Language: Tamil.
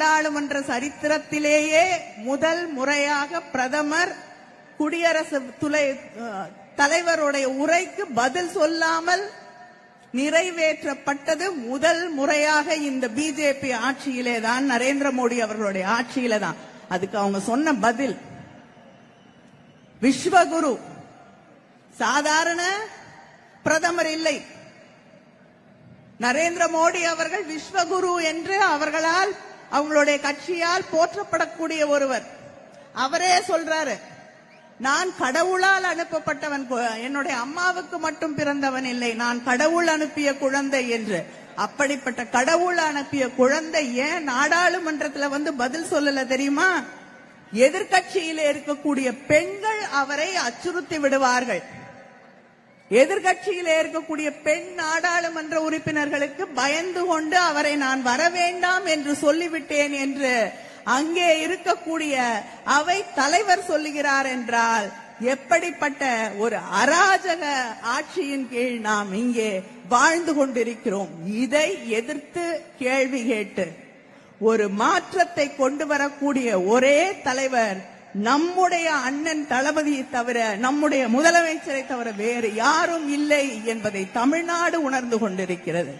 நாடாளுமன்ற சரித்திரத்திலேயே முதல் முறையாக பிரதமர் குடியரசு துளை தலைவருடைய உரைக்கு பதில் சொல்லாமல் நிறைவேற்றப்பட்டது முதல் முறையாக இந்த பிஜேபி ஆட்சியிலே தான் நரேந்திர மோடி அவர்களுடைய ஆட்சியில தான். அதுக்கு அவங்க சொன்ன பதில் விஸ்வகுரு சாதாரண பிரதமர் இல்லை. நரேந்திர மோடி அவர்கள் விஸ்வகுரு என்று அவர்களால் அவங்களுடைய கட்சியால் போற்றப்படக்கூடிய ஒருவர். அவரே சொல்றாரு நான் கடவுளால் அனுப்பப்பட்டவன் என்னுடைய அம்மாவுக்கு மட்டும் பிறந்தவன் இல்லை. நான் கடவுள் அனுப்பிய குழந்தை என்று. அப்படிப்பட்ட கடவுள் அனுப்பிய குழந்தை ஏன் நாடாளுமன்றத்துல வந்து பதில் சொல்லல தெரியுமா? எதிர்க்கட்சியிலே இருக்கக்கூடிய பெண்கள் அவரை அச்சுறுத்தி விடுவார்கள். எதிர்கட்சியிலே இருக்கக்கூடிய பெண் நாடாளுமன்ற உறுப்பினர்களுக்கு பயந்து கொண்டு அவரை நான் வர வேண்டாம் என்று சொல்லிவிட்டேன் என்று அங்கே இருக்கக்கூடிய அவை தலைவர் சொல்லுகிறார் என்றால் எப்படிப்பட்ட ஒரு அராஜக ஆட்சியின் கீழ் நாம் இங்கே வாழ்ந்து கொண்டிருக்கிறோம்? இதை எதிர்த்து கேள்வி கேட்டு ஒரு மாற்றத்தை கொண்டு வரக்கூடிய ஒரே தலைவர் நம்முடைய அண்ணன் தளபதியை தவிர நம்முடைய முதலமைச்சரை தவிர வேறு யாரும் இல்லை என்பதை தமிழ்நாடு உணர்ந்து கொண்டிருக்கிறது.